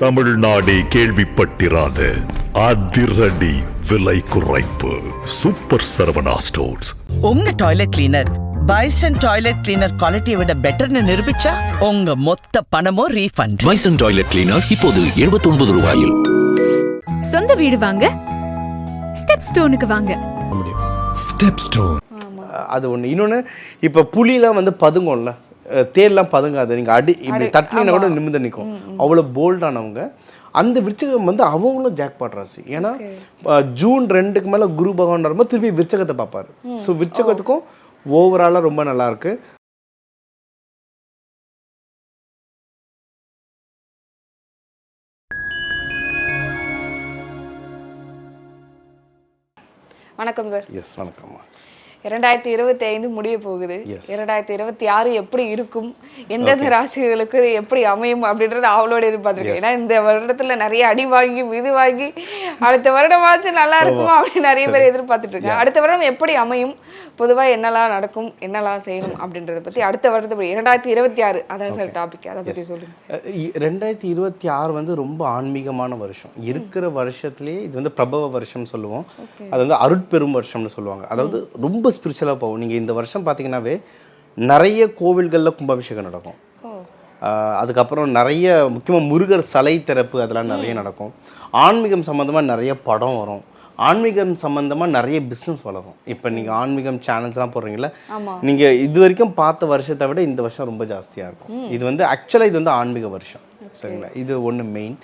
தமிழ்நாடே கேள்விப்பட்டிராத அதிரடி விலை குறைப்பு. சூப்பர் சரவணா ஸ்டோர்ஸ் உங்க toilet cleaner Bison toilet cleaner குவாலிட்டியை விட பெட்டர்னு நிரூபிச்சா உங்க மொத்த பணமும் ரீஃபண்ட் பைசன் டாய்லெட் கிளீனர் இப்போது 79 ரூபாயில். சொந்த வீடு வாங்க ஸ்டெப் ஸ்டோனுக்கு வாங்க. ஸ்டெப் ஸ்டோன் அது ஒன்று இன்னொன்று இப்போ புலிலாம் வந்து பதுங்கும்ல. தேர்லாம் பதுங்காது. நீங்கள் அடி இப்படி தட்டினா கூட நிமிர்ந்து நிற்கும் அவ்வளோ போல்டானவங்க அந்த விருச்சகம் வந்து அவங்களும் ஜாக்பாட் ராசி. ஏன்னா ஜூன் ரெண்டுக்கு மேலே குரு பகவான் வரும்போது திருப்பி விருச்சகத்தை பார்ப்பாரு. ஸோ விருச்சகத்துக்கும் ஓவராலாக ரொம்ப நல்லா இருக்கு. வணக்கம் சார் எஸ் வணக்கம்மா. இரண்டாயிரத்தி இருபத்தி ஐந்து முடிய போகுது. இரண்டாயிரத்தி இருபத்தி ஆறு எப்படி இருக்கும்? எந்தெந்த ராசிகளுக்கு எப்படி அமையும் அப்படின்றது அவளோட எதிர்பார்த்திருக்கேன். ஏன்னா இந்த வருடத்துல நிறைய அடி வாங்கி இது வாங்கி அடுத்த வருடமாச்சும் நல்லா இருக்குமா அப்படின்னு நிறைய பேர் எதிர்பார்த்துட்டு இருக்காங்க அடுத்த வருடம் எப்படி அமையும்? பொதுவா என்னெல்லாம் நடக்கும்? என்னெல்லாம் செய்யணும்? அப்படின்றத பத்தி அடுத்த வருடத்தை இரண்டாயிரத்தி இருபத்தி ஆறு அதான் சார் டாபிக் அதை பத்தி சொல்லுங்க. அஹ் இ- ரெண்டாயிரத்தி இருபத்தி ஆறு வந்து ரொம்ப ஆன்மீகமான வருஷம். இருக்கிற வருஷத்துலேயே இது வந்து பிரபவ வருஷம் சொல்லுவோம். அது வந்து அருட்பெரும் வருஷம்னு சொல்லுவாங்க. அதாவது ரொம்ப ஸ்பிரிச்சுவலாக போகும் நீங்கள் இந்த வருஷம் பார்த்தீங்கன்னாவே நிறைய கோவில்களில் கும்பாபிஷேகம் நடக்கும். அதுக்கப்புறம் நிறைய முக்கியமாக முருகர் சிலை திறப்பு அதெல்லாம் நிறைய நடக்கும். ஆன்மீகம் சம்மந்தமாக நிறைய படம் வரும். ஆன்மீகம் சம்மந்தமாக நிறைய பிஸ்னஸ் வளரும். இப்போ நீங்கள் ஆன்மீகம் சேனல்ஸ்லாம் போடுறீங்களா நீங்கள் இது வரைக்கும் பார்த்த வருஷத்தை விட இந்த வருஷம் ரொம்ப ஜாஸ்தியாக இருக்கும். இது வந்து ஆக்சுவலாக இது வந்து ஆன்மீக வருஷம். சரிங்களா? இது ஒன்று மெயின்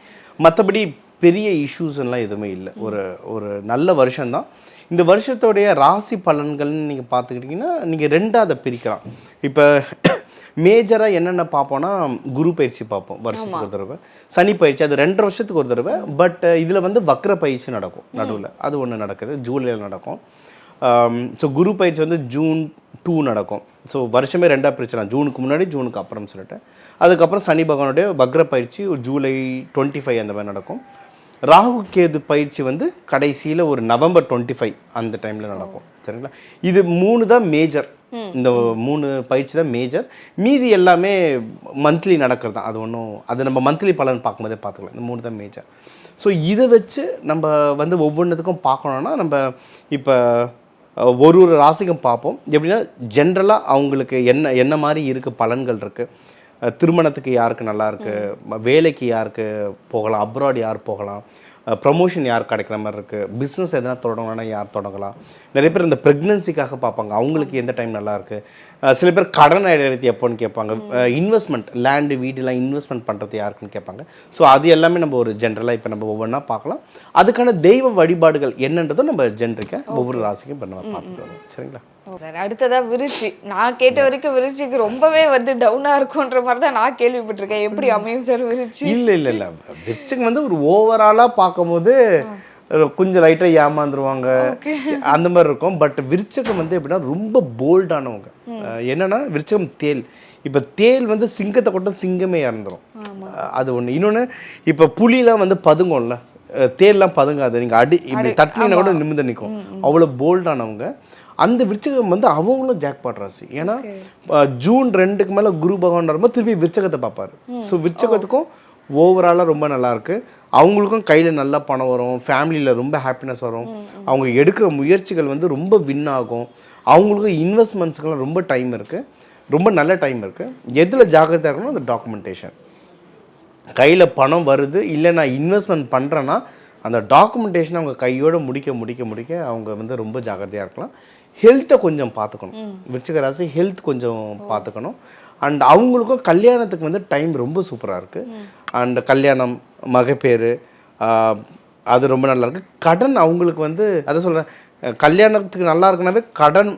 மற்றபடி பெரிய இஷ்யூஸ்லாம் எல்லாம் எதுவுமே இல்லை. ஒரு ஒரு நல்ல வருஷம்தான். இந்த வருஷத்தோடைய ராசி பலன்கள்னு நீங்கள் பார்த்துக்கிட்டிங்கன்னா நீங்கள் ரெண்டாக அதை பிரிக்கலாம். இப்போ மேஜராக என்னென்ன பார்ப்போம்னா குரு பயிற்சி பார்ப்போம் வருஷத்துக்கு ஒரு தடவை. சனி பயிற்சி அது ரெண்டரை வருஷத்துக்கு ஒரு தடவை. பட் இதில் வந்து வக்ர பயிற்சி நடக்கும். நடுவில். அது ஒன்று நடக்குது. ஜூலையில் நடக்கும். ஸோ குரு பயிற்சி வந்து ஜூன் டூ நடக்கும். ஸோ வருஷமே ரெண்டாக பிரிச்சலாம் ஜூனுக்கு முன்னாடி ஜூனுக்கு அப்புறம் சொல்லிட்டு. அதுக்கப்புறம் சனி பகவானுடைய வக்ர பயிற்சி ஒரு ஜூலை டுவெண்ட்டி ஃபைவ் அந்த மாதிரி நடக்கும். ராகு கேது பயிற்சி வந்து கடைசியில் ஒரு நவம்பர் டுவெண்ட்டி ஃபைவ் அந்த டைமில் நடக்கும். சரிங்களா? இது மூணு தான் மேஜர் இந்த மூணு பயிற்சி தான் மேஜர் மீதி எல்லாமே மந்த்லி நடக்கிறது தான். அது ஒன்றும் அது நம்ம மந்த்லி பலன் பார்க்கும்போதே பார்த்துக்கலாம். இந்த மூணு தான் மேஜர் ஸோ இதை வச்சு நம்ம வந்து ஒவ்வொன்றுத்துக்கும் பார்க்கணுன்னா நம்ம இப்போ ஒரு ஒரு ராசிக்கும் பார்ப்போம். எப்படின்னா ஜென்ரலாக அவங்களுக்கு என்ன என்ன மாதிரி இருக்குது பலன்கள் இருக்குது திருமணத்துக்கு யாருக்கு நல்லா இருக்கு ம- வேலைக்கு யாருக்கு போகலாம்? அப்ராட் யார் போகலாம்? ப்ரமோஷன் யார் கிடைக்கிற மாதிரி இருக்கு? பிஸ்னஸ் எதனா தொடங்கணும்னா யார் தொடங்கலாம்? நிறைய பேர் இந்த ப்ரெக்னன்சிக்காக பார்ப்பாங்க. அவங்களுக்கு எந்த டைம் நல்லா இருக்கு சில பேர் கடன் அடையிறது எப்போன்னு கேட்பாங்க. இன்வெஸ்ட்மெண்ட் லேண்டு வீடுலாம் இன்வெஸ்ட்மெண்ட் பண்ணுறது யாருக்குன்னு கேட்பாங்க. ஸோ அது எல்லாமே நம்ம ஒரு ஜென்ரலாக இப்போ நம்ம ஒவ்வொன்றா பார்க்கலாம். அதுக்கான தெய்வ வழிபாடுகள் என்னன்றதும் நம்ம ஜென்ரிக்காக ஒவ்வொரு ராசிக்கும் இப்போ நம்ம பார்த்துட்டு வரோம் சரிங்களா? சார் அடுத்ததா விருச்சி. நான் கேட்ட வரைக்கும் விருச்சிக்கு ரொம்பவே வந்து டவுனா இருக்கும்ன்ற மாதிரி தான் நான் கேள்விப்பட்டிருக்கேன். எப்படி அமையும் சார் விருச்சி? இல்ல இல்ல இல்ல. விருச்சிகம் வந்து ஒரு ஓவராலா பார்க்கும்போது கொஞ்சம் லைட்டா ஏமாந்துருவாங்க. அந்த மாதிரி இருக்கும். பட் விருச்சகம் வந்து எப்படின்னா ரொம்ப போல்டானவங்க என்னன்னா விருச்சகம் தேல். இப்ப தேல் வந்து சிங்கத்தை கொட்ட சிங்கமே இறந்துரும். அது ஒண்ணு. இன்னொன்னு இப்ப புலிலாம் வந்து பதுங்கும்ல. தேல்லாம் பதுங்காது. நீங்க அடி இப்படி தட்டினா கூட நிமிர்ந்து நிற்கும் அவ்வளவு போல்டானவங்க அந்த விருச்சகம் வந்து அவங்களும் ஜாக்பாட் ராசி. ஏன்னா ஜூன் ரெண்டுக்கு மேல குரு பகவான் வரும்போது திருப்பி விருச்சகத்தை பார்ப்பாரு. ஸோ விருச்சகத்துக்கும் ஓவராலாக ரொம்ப நல்லா இருக்கு. அவங்களுக்கும் கையில் நல்ல பணம் வரும் ஃபேமிலியில் ரொம்ப ஹாப்பினஸ் வரும். அவங்க எடுக்கிற முயற்சிகள் வந்து ரொம்ப வின் ஆகும். அவங்களுக்கும் இன்வெஸ்ட்மெண்ட்ஸுக்கெல்லாம் ரொம்ப டைம் இருக்கு. ரொம்ப நல்ல டைம் இருக்கு. எதில் ஜாக்கிரதையாக இருக்கணும் அந்த டாக்குமெண்டேஷன் கையில் பணம் வருது இல்லை நான் இன்வெஸ்ட்மெண்ட் பண்ணுறேன்னா அந்த டாக்குமெண்டேஷன் அவங்க கையோட முடிக்க முடிக்க முடிக்க அவங்க வந்து ரொம்ப ஜாக்கிரதையாக இருக்கலாம். ஹெல்த்தை கொஞ்சம் பார்த்துக்கணும் விருச்சிக ராசி ஹெல்த் கொஞ்சம் பார்த்துக்கணும் அண்ட் அவங்களுக்கும் கல்யாணத்துக்கு வந்து டைம் ரொம்ப சூப்பராக இருக்குது அண்ட் கல்யாணம் மகப்பேறு அது ரொம்ப நல்லா இருக்கு. கடன் அவங்களுக்கு வந்து அதை சொல்கிறேன் கல்யாணத்துக்கு நல்லா இருக்குனாவே கடன்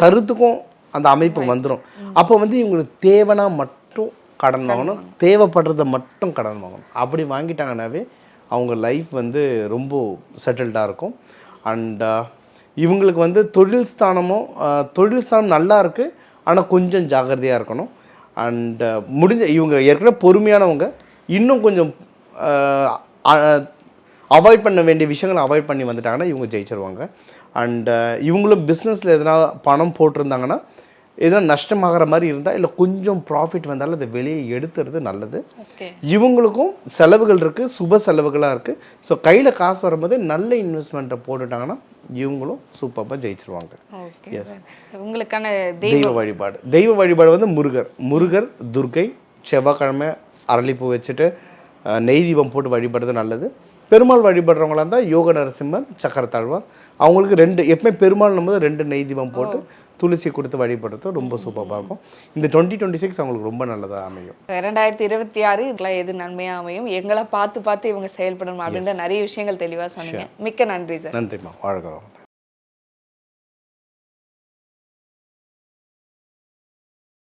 தருத்துக்கும் அந்த அமைப்பு வந்துடும் அப்போ வந்து இவங்களுக்கு தேவைனா மட்டும் கடன் வாங்கணும். தேவைப்படுறத மட்டும் கடன் வாங்கணும். அப்படி வாங்கிட்டாங்கன்னாவே அவங்க லைஃப் வந்து ரொம்ப செட்டில்டாக இருக்கும். அண்ட் uh, இவங்களுக்கு வந்து தொழில் ஸ்தானமும் தொழில் ஸ்தானம் நல்லா இருக்குது ஆனால் கொஞ்சம் ஜாக்கிரதையாக இருக்கணும். அண்டு uh, முடிஞ்ச இவங்க ஏற்கனவே பொறுமையானவங்க. இன்னும் கொஞ்சம் அவாய்ட் பண்ண வேண்டிய விஷயங்களை அவாய்ட் பண்ணி வந்துட்டாங்கன்னா இவங்க ஜெயிச்சிருவாங்க. அண்டு uh, இவங்களும் பிஸ்னஸில் எதனா பணம் போட்டிருந்தாங்கன்னா எதனா நஷ்டமாகிற மாதிரி இருந்தால் இல்லை கொஞ்சம் ப்ராஃபிட் வந்தாலும் அதை வெளியே எடுத்துறது நல்லது. இவங்களுக்கும் செலவுகள் இருக்குது சுப செலவுகளாக இருக்குது ஸோ கையில் காசு வரும்போது நல்ல இன்வெஸ்ட்மெண்ட்டை போட்டுட்டாங்கன்னா இவங்களும் சூப்பராக ஜெயிச்சிருவாங்க. ஓகே உங்களுக்கான தெய்வ வழிபாடு. தெய்வ வழிபாடு வந்து முருகர். முருகர் துர்க்கை செவ்வாய்க்கிழமை அரளிப்பூ வச்சுட்டு நெய் தீபம் போட்டு வழிபடுறது நல்லது. பெருமாள் வழிபடுறவங்களா இருந்தால் யோக நரசிம்மர் சக்கரத்தாழ்வார் அவங்களுக்கு ரெண்டு எப்பவுமே பெருமாள் போது ரெண்டு நெய் தீபம் போட்டு துளசி கொடுத்து வழிபடுறது ரொம்ப சூப்பராக இருக்கும் இந்த டுவெண்ட்டி டுவெண்ட்டி சிக்ஸ் அவங்களுக்கு ரொம்ப நல்லதாக அமையும். ரெண்டாயிரத்தி இருபத்தி ஆறு இதெல்லாம் எது நன்மையா அமையும்? எங்களை பார்த்து பார்த்து இவங்க செயல்படணும் அப்படின்ற நிறைய விஷயங்கள் தெளிவா சொன்னீங்க. மிக்க நன்றி சார் நன்றிம்மா. வாழ்கிறோம்